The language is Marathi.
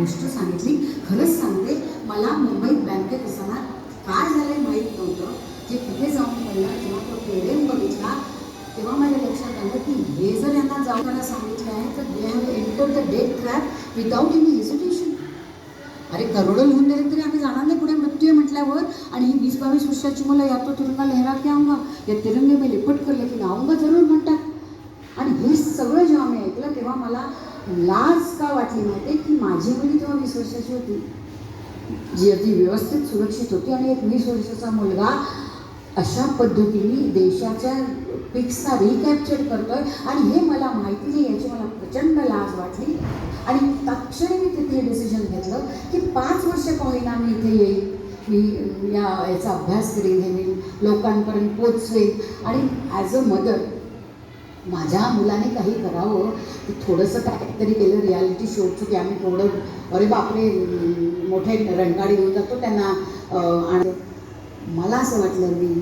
गोष्ट सांगितली. खरंच सांगते मला मुंबईत बँकेत असताना काय झालंय माहीत नव्हतं. जे तिथे जाऊन कळलं जेव्हा तो पेरेन बघितला तेव्हा माझ्या लक्षात आलं की हे जर यांना जाऊन त्यांना सांगितलं आहे तर they have enter the debt trap without any hesitation अरे करोडो लिहून दिले तरी आम्ही जाणार नाही पुढे मृत्यू आहे म्हटल्यावर. आणि ही वीस बावीस वर्षाची मुलं या तो तिरंगा लहरा के आऊंगा या तिरंगे मी लिपट करले की आऊंगा जरूर म्हणतात. आणि हे सगळं जेव्हा मी ऐकलं तेव्हा मला लाज का वाटली माहिती आहे की माझी मुली तेव्हा वीस वर्षाची होती. जी अगदी व्यवस्थित सुरक्षित होती आणि एक वीस वर्षाचा मुलगा अशा पद्धतीने देशाच्या पिक्सना रिकॅप्चर करतोय. आणि हे मला माहिती नाही याची मला प्रचंड लाज वाटली. आणि तक्षणी मी तिथे डिसिजन घेतलं की पाच वर्ष का होईना मी इथे येईल. मी या याचा अभ्यास करेन हे मी लोकांपर्यंत पोचवेन. आणि ॲज अ मदर माझ्या मुलाने काही करावं की थोडंसं काहीतरी केलं रियालिटी शोचं की आम्ही थोडं अरे बापरे मोठे रणगाडी घेऊन जातो त्यांना आणि मला असं वाटलं मी